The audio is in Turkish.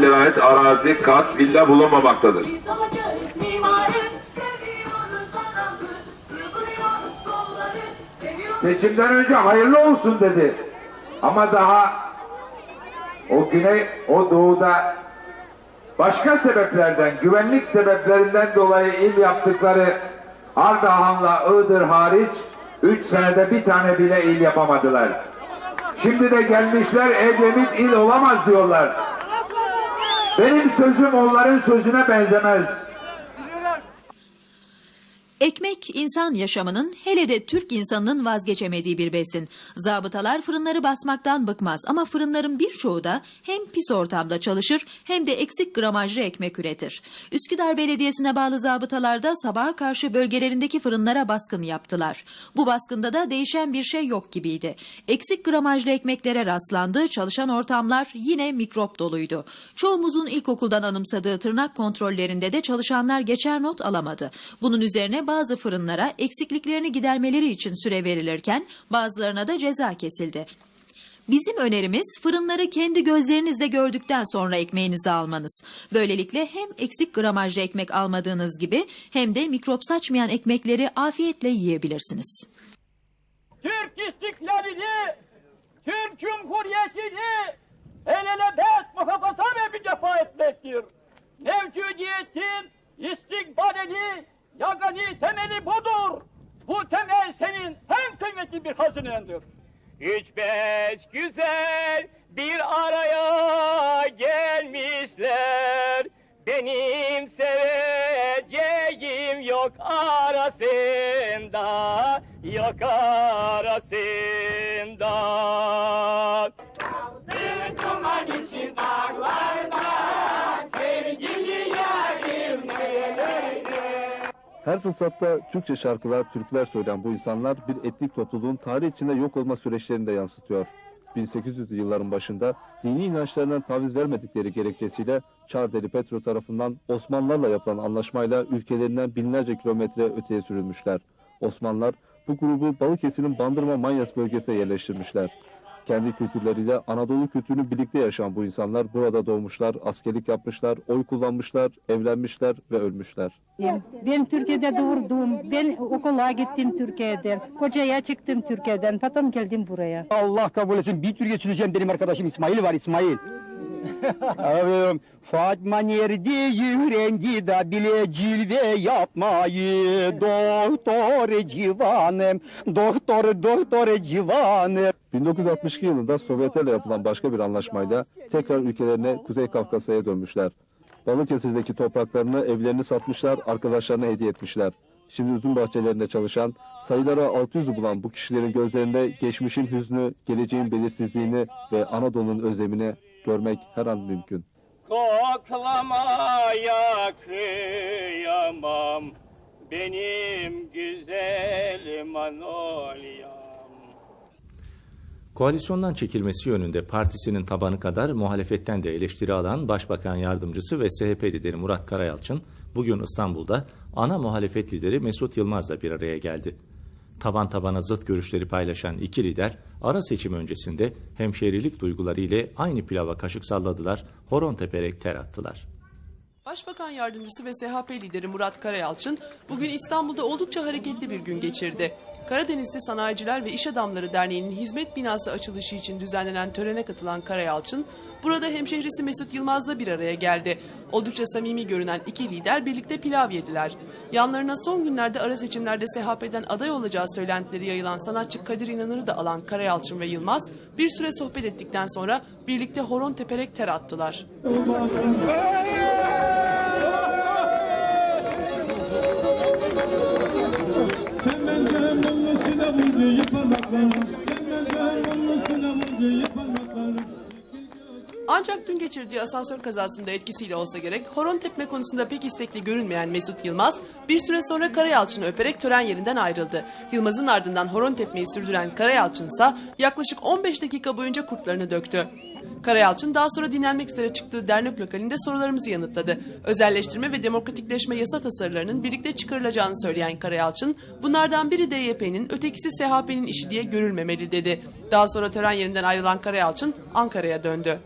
Vilayet arazi kat villa bulunmamaktadır. Seçimden önce hayırlı olsun dedi. Ama daha o güney, o doğuda başka sebeplerden, güvenlik sebeplerinden dolayı il yaptıkları Ardahan'la Iğdır hariç 3 senede bir tane bile il yapamadılar. Şimdi de gelmişler Edremit il olamaz diyorlar. Benim sözüm onların sözüne benzemez. Ekmek insan yaşamının hele de Türk insanının vazgeçemediği bir besin. Zabıtalar fırınları basmaktan bıkmaz ama fırınların birçoğu da hem pis ortamda çalışır hem de eksik gramajlı ekmek üretir. Üsküdar Belediyesi'ne bağlı zabıtalar da sabaha karşı bölgelerindeki fırınlara baskın yaptılar. Bu baskında da değişen bir şey yok gibiydi. Eksik gramajlı ekmeklere rastlandı, çalışan ortamlar yine mikrop doluydu. Çoğumuzun ilkokuldan anımsadığı tırnak kontrollerinde de çalışanlar geçer not alamadı. Bunun üzerine bazı fırınlara eksikliklerini gidermeleri için süre verilirken bazılarına da ceza kesildi. Bizim önerimiz fırınları kendi gözlerinizle gördükten sonra ekmeğinizi almanız. Böylelikle hem eksik gramajlı ekmek almadığınız gibi hem de mikrop saçmayan ekmekleri afiyetle yiyebilirsiniz. Türk istiklalini, Türk Cumhuriyeti'ni el ele dert muhafaza ve müdafaa etmektir. Mevcudiyetin istikbalini, yagani temeli budur. Bu temel senin en kıymetli bir hazinendir. Üç beş güzel bir araya gelmişler. Benim seveceğim yok arasında, yok arasında. Her fırsatta Türkçe şarkılar, türküler söyleyen bu insanlar bir etnik topluluğun tarih içinde yok olma süreçlerini de yansıtıyor. 1800'lü yılların başında dini inançlarından taviz vermedikleri gerekçesiyle Çardeli Petro tarafından Osmanlılarla yapılan anlaşmayla ülkelerinden binlerce kilometre öteye sürülmüşler. Osmanlılar bu grubu Balıkesir'in Bandırma Manyas bölgesine yerleştirmişler. Kendi kültürleriyle Anadolu kültürünü birlikte yaşayan bu insanlar burada doğmuşlar, askerlik yapmışlar, oy kullanmışlar, evlenmişler ve ölmüşler. Ben Türkiye'de doğurdum. Ben okula gittim Türkiye'den. Kocaya çıktım Türkiye'den. Potom geldim buraya. Allah kabul etsin. Bir Türkiye süreceğim benim arkadaşım İsmail var İsmail. Fatma nerede yüreği da bile cilve yapmayı Doktor civanım, doktor doktor civanım 1962 yılında Sovyetlerle yapılan başka bir anlaşmayla tekrar ülkelerine Kuzey Kafkasya'ya dönmüşler. Balıkesir'deki topraklarını, evlerini satmışlar, arkadaşlarına hediye etmişler. Şimdi üzüm bahçelerinde çalışan, sayıları 600'ü bulan bu kişilerin gözlerinde geçmişin hüznü, geleceğin belirsizliğini ve Anadolu'nun özlemini görmek her an mümkün. Koklamaya kıyamam benim güzel Manolyam. Koalisyondan çekilmesi yönünde partisinin tabanı kadar muhalefetten de eleştiri alan Başbakan Yardımcısı ve CHP lideri Murat Karayalçın bugün İstanbul'da ana muhalefet lideri Mesut Yılmaz'la bir araya geldi. Taban tabana zıt görüşleri paylaşan iki lider ara seçim öncesinde hemşehrilik duyguları ile aynı pilava kaşık salladılar, horon teperek ter attılar. Başbakan Yardımcısı ve SHP lideri Murat Karayalçın bugün İstanbul'da oldukça hareketli bir gün geçirdi. Karadeniz'de Sanayiciler ve İş Adamları Derneği'nin hizmet binası açılışı için düzenlenen törene katılan Karayalçın, burada hemşehrisi Mesut Yılmaz'la bir araya geldi. Oldukça samimi görünen iki lider birlikte pilav yediler. Yanlarına son günlerde ara seçimlerde SHP'den aday olacağı söylentileri yayılan sanatçı Kadir İnanır'ı da alan Karayalçın ve Yılmaz bir süre sohbet ettikten sonra birlikte horon teperek ter attılar. elli parmaklarım Ancak dün geçirdiği asansör kazasında etkisiyle olsa gerek horon tepme konusunda pek istekli görünmeyen Mesut Yılmaz bir süre sonra Karayalçın'ı öperek tören yerinden ayrıldı. Yılmaz'ın ardından horon tepmeyi sürdüren Karayalçın ise yaklaşık 15 dakika boyunca kurtlarını döktü. Karayalçın daha sonra dinlenmek üzere çıktığı dernek lokalinde sorularımızı yanıtladı. Özelleştirme ve demokratikleşme yasa tasarılarının birlikte çıkarılacağını söyleyen Karayalçın, bunlardan biri DYP'nin, ötekisi SHP'nin işi diye görülmemeli dedi. Daha sonra tören yerinden ayrılan Karayalçın Ankara'ya döndü.